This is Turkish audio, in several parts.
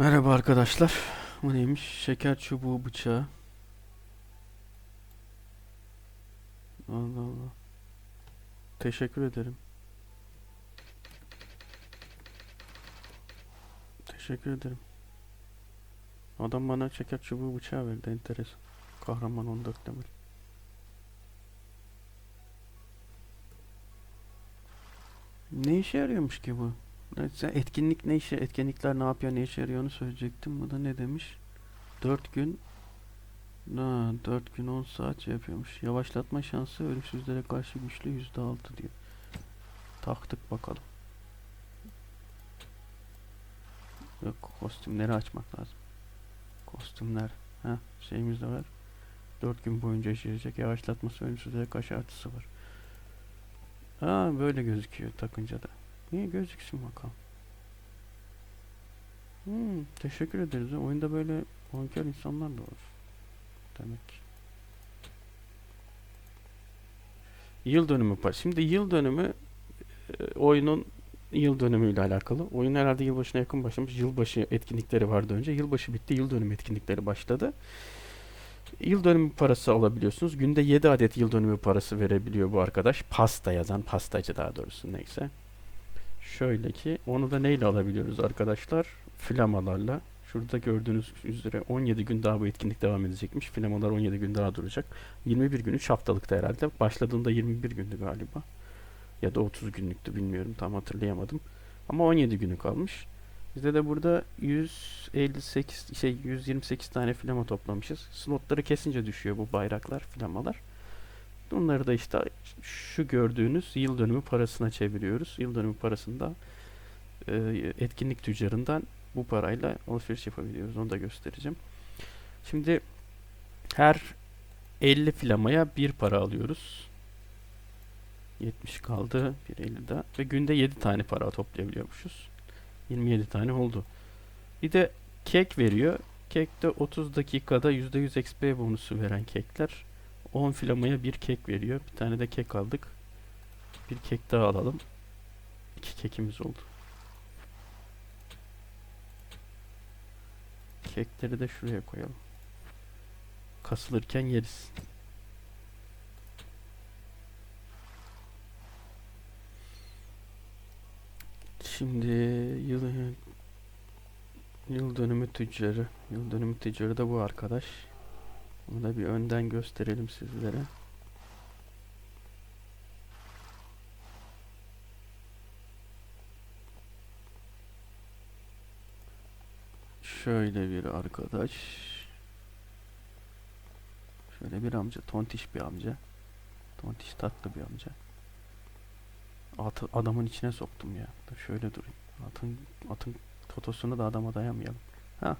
Merhaba arkadaşlar. Bu neymiş? Şeker çubuğu bıçağı. Allah Allah. Teşekkür ederim. Teşekkür ederim. Adam bana şeker çubuğu bıçağı verdi. Enteresan. Kahraman 14 level. Ne işe yarıyormuş ki bu? Evet, etkinlik ne işe, etkinlikler ne yapıyor, ne işe yarıyor onu söyleyecektim. Bu da ne demiş? 4 gün Ha, 4 gün 10 saat şey yapıyormuş. Yavaşlatma şansı ölümsüzlere karşı güçlü %6 diyor. Taktık bakalım. Yok kostümleri açmak lazım. Kostümler. Ha şeyimiz de var. 4 gün boyunca yaşayacak yavaşlatması ölümsüzlere karşı artısı var. Ha böyle gözüküyor takınca da. Niye gözüksün bakalım. Hmm, teşekkür ederiz. Oyunda böyle bonkör insanlar da var. Demek ki. Yıl dönümü par. Şimdi yıl dönümü e, oyunun yıl dönümüyle alakalı. Oyun herhalde yılbaşına yakın başlamış. Yılbaşı etkinlikleri vardı önce. Yılbaşı bitti. Yıl dönümü etkinlikleri başladı. Yıl dönümü parası alabiliyorsunuz. Günde 7 adet yıl dönümü parası verebiliyor bu arkadaş. Pasta yazan, pastacı daha doğrusu neyse. Şöyle ki onu da neyle alabiliyoruz arkadaşlar? Flamalarla. Şurada gördüğünüz üzere 17 gün daha bu etkinlik devam edecekmiş. Flamalar 17 gün daha duracak. 21 gün 3 haftalıkta herhalde. Başladığında 21 gündü galiba. Ya da 30 günlüktü bilmiyorum tam hatırlayamadım. Ama 17 günü kalmış. Bizde de burada 158 şey 128 tane flama toplamışız. Slotları kesince düşüyor bu bayraklar, flamalar. Bunları da işte şu gördüğünüz yıl dönümü parasına çeviriyoruz. Yıl dönümü parasında e, etkinlik tüccarından bu parayla alışveriş yapabiliyoruz. Onu da göstereceğim. Şimdi her 50 flamaya bir para alıyoruz. 70 kaldı. Bir 50 daha. Ve günde 7 tane para toplayabiliyormuşuz. 27 tane oldu. Bir de kek veriyor. Kekte 30 dakikada %100 XP bonusu veren kekler. 10 flamaya bir kek veriyor. Bir tane de kek aldık. Bir kek daha alalım. İki kekimiz oldu. Kekleri de şuraya koyalım. Kasılırken yeriz. Şimdi yıl yıl dönümü tüccarı. Yıl dönümü tüccarı da bu arkadaş. Bunu da bir önden gösterelim sizlere. Şöyle bir arkadaş. Şöyle bir amca. Tontiş bir amca. Tontiş tatlı bir amca. Atı adamın içine soktum ya. Şöyle durayım. Atın atın totosunu da adama dayamayalım. Ha.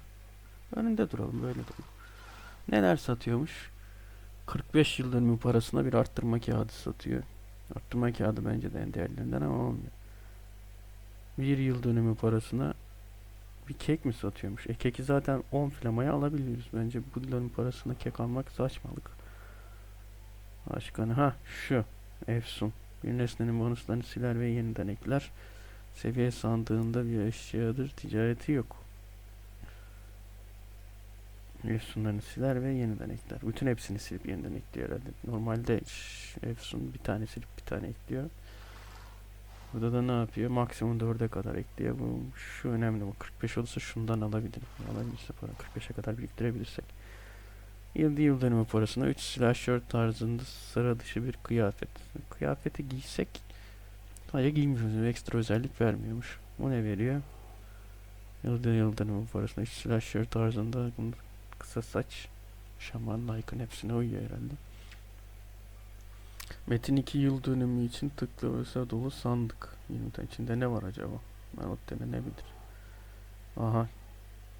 Önünde duralım böyle duralım. Neler satıyormuş? 45 yıl dönümü parasına bir arttırma kağıdı satıyor. Arttırma kağıdı bence de en değerlerinden ama olmuyor. Bir yıl dönümü parasına bir kek mi satıyormuş? E keki zaten 10 flamaya alabiliyoruz. Bence bu dönüm parasına kek almak saçmalık. Başka ne? Ha şu. Efsun. Bir nesnenin bonuslarını siler ve yeniden ekler. Seviye sandığında bir eşyadır. Ticareti yok. Efsunlarını siler ve yeniden ekler. Bütün hepsini silip yeniden ekliyor herhalde. Normalde Efsun bir tane silip bir tane ekliyor. Burada da ne yapıyor? Maksimum 4'e kadar ekliyor. Bu şu önemli bu. 45 olursa şundan alabilirim. Alabilirse para 45'e kadar biriktirebilirsek. Yıl yıl dönümü parasına 3 slasher tarzında sıra dışı bir kıyafet. Kıyafeti giysek hayır giymiyoruz. Ekstra özellik vermiyormuş. O ne veriyor? Yıl yıl dönümü parasına 3 slasher tarzında kısa saç şaman like'ın hepsine uyuyor herhalde. Metin 2 yıl dönümü için tıklı dolu sandık. 20 tane içinde ne var acaba? Marot denenebilir. Aha.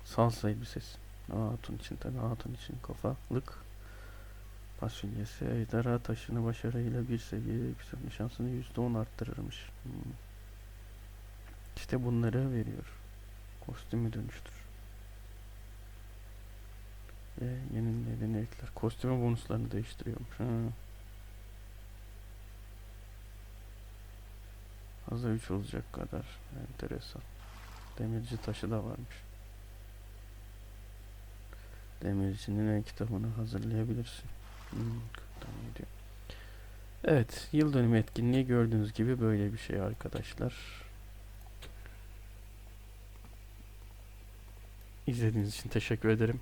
Salsa elbisesi. Hatun için tabi hatun için kafalık. Fasulyesi ejderha taşını başarıyla bir seviye yükselme şansını %10 arttırırmış. Hmm. İşte bunları veriyor. Kostümü dönüştür. Ve yenilediğini ekler. Kostümü bonuslarını değiştiriyormuş. Ha. Fazla 3 olacak kadar. Enteresan. Demirci taşı da varmış. Demirci'nin e-kitabını hazırlayabilirsin. Hmm. Evet, yıl dönümü etkinliği gördüğünüz gibi böyle bir şey arkadaşlar. İzlediğiniz için teşekkür ederim.